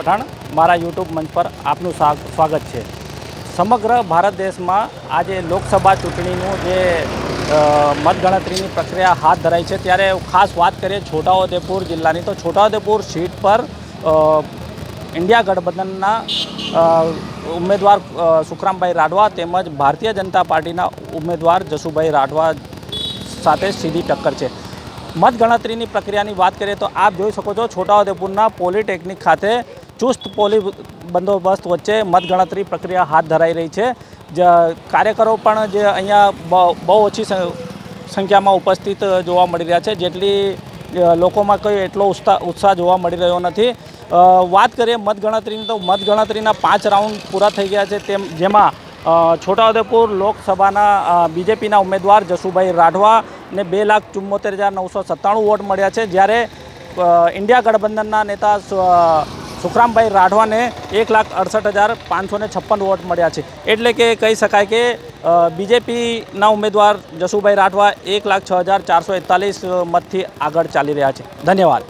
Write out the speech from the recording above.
પઠાણ મારા યુટ્યુબ મંચ પર આપનું સ્વા- સ્વાગત છે. સમગ્ર ભારત દેશમાં આજે લોકસભા ચૂંટણીનું જે મતગણતરીની પ્રક્રિયા હાથ ધરાઈ છે, ત્યારે ખાસ વાત કરીએ છોટાઉદેપુર જિલ્લાની. તો છોટાઉદેપુર સીટ પર ઇન્ડિયા ગઠબંધનના ઉમેદવાર સુખરામભાઈ રાઠવા તેમજ ભારતીય જનતા પાર્ટીના ઉમેદવાર જસુભાઈ રાઠવા સાથે સીધી ટક્કર છે. મતગણતરીની પ્રક્રિયાની વાત કરીએ તો આપ જોઈ શકો છો છોટાઉદેપુરના પોલિટેકનિક ખાતે ચુસ્ત પોલી બંદોબસ્ત વચ્ચે મતગણતરી પ્રક્રિયા હાથ ધરાઈ રહી છે. જ કાર્યકરો પણ જે અહીંયા બહુ ઓછી સંખ્યામાં ઉપસ્થિત જોવા મળી રહ્યા છે. જેટલી લોકોમાં કોઈ એટલો ઉત્સાહ ઉત્સાહ જોવા મળી રહ્યો નથી. વાત કરીએ મતગણતરીની, તો મતગણતરીના પાંચ રાઉન્ડ પૂરા થઈ ગયા છે. તેમ, જેમાં છોટાઉદેપુર લોકસભાના બીજેપીના ઉમેદવાર જસુભાઈ રાઠવા ને બે લાખ ચુમ્મોતેર હજાર નવસો સત્તાણું વોટ મળ્યા છે. જ્યારે ઇન્ડિયા ગઠબંધનના નેતા સુખરામભાઈ રાઠવાને એક લાખ અડસઠ હજાર પાંચસો છપ્પન વોટ મળ્યા છે. એટલે કે કહી શકાય કે બીજેપીના ઉમેદવાર જસુભાઈ રાઠવા એક લાખ છ હજાર ચારસો એકતાલીસ મતથી આગળ ચાલી રહ્યા છે. ધન્યવાદ.